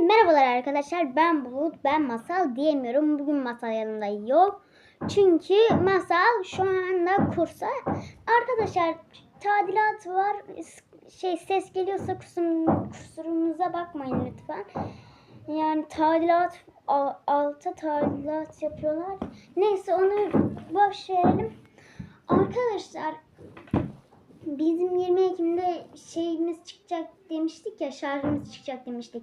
merhabalar arkadaşlar. Ben Bulut. Ben Masal diyemiyorum. Bugün Masal yanımda yok. Çünkü Masal şu anda kursa. Arkadaşlar tadilat var. Şey ses geliyorsa kusum, kusurumuza bakmayın lütfen. Yani tadilat al- alta tadilat yapıyorlar. Neyse onu boş verelim. Arkadaşlar Bizim 20 Ekim'de şeyimiz çıkacak demiştik ya şarkımız çıkacak demiştik.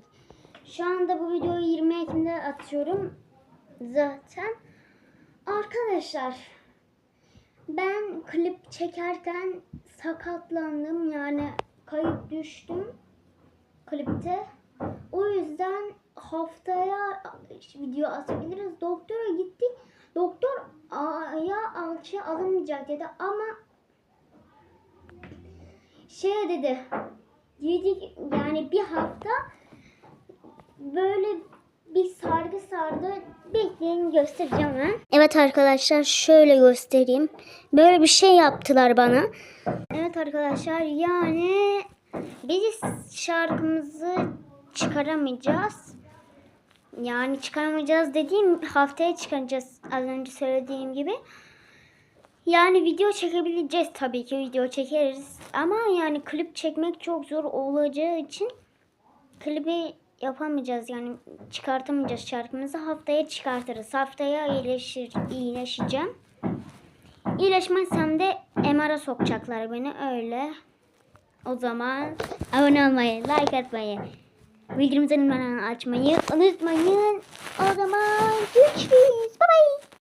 Şu anda bu videoyu 20 Ekim'de atıyorum zaten. Arkadaşlar ben klip çekerken sakatlandım yani kayıp düştüm klipte. O yüzden haftaya video atabiliriz. Doktora gittik. Doktor ayağı alçıya alınmayacak dedi ama şey dedi. Yedik yani bir hafta böyle bir sargı sardı. Bekleyin göstereceğim ben. Evet arkadaşlar şöyle göstereyim. Böyle bir şey yaptılar bana. Evet arkadaşlar yani biz şarkımızı çıkaramayacağız. Yani çıkaramayacağız dediğim haftaya çıkaracağız az önce söylediğim gibi. Yani video çekebileceğiz tabii ki video çekeriz ama yani klip çekmek çok zor olacağı için klibi yapamayacağız yani çıkartamayacağız şarkımızı haftaya çıkartırız. Haftaya iyileşir iyileşeceğim. İyileşmezsem de MR'a sokacaklar beni. Öyle. O zaman abone olmayı like atmayı bildirim zilini açmayı unutmayın. O zaman görüşürüz. Bye bye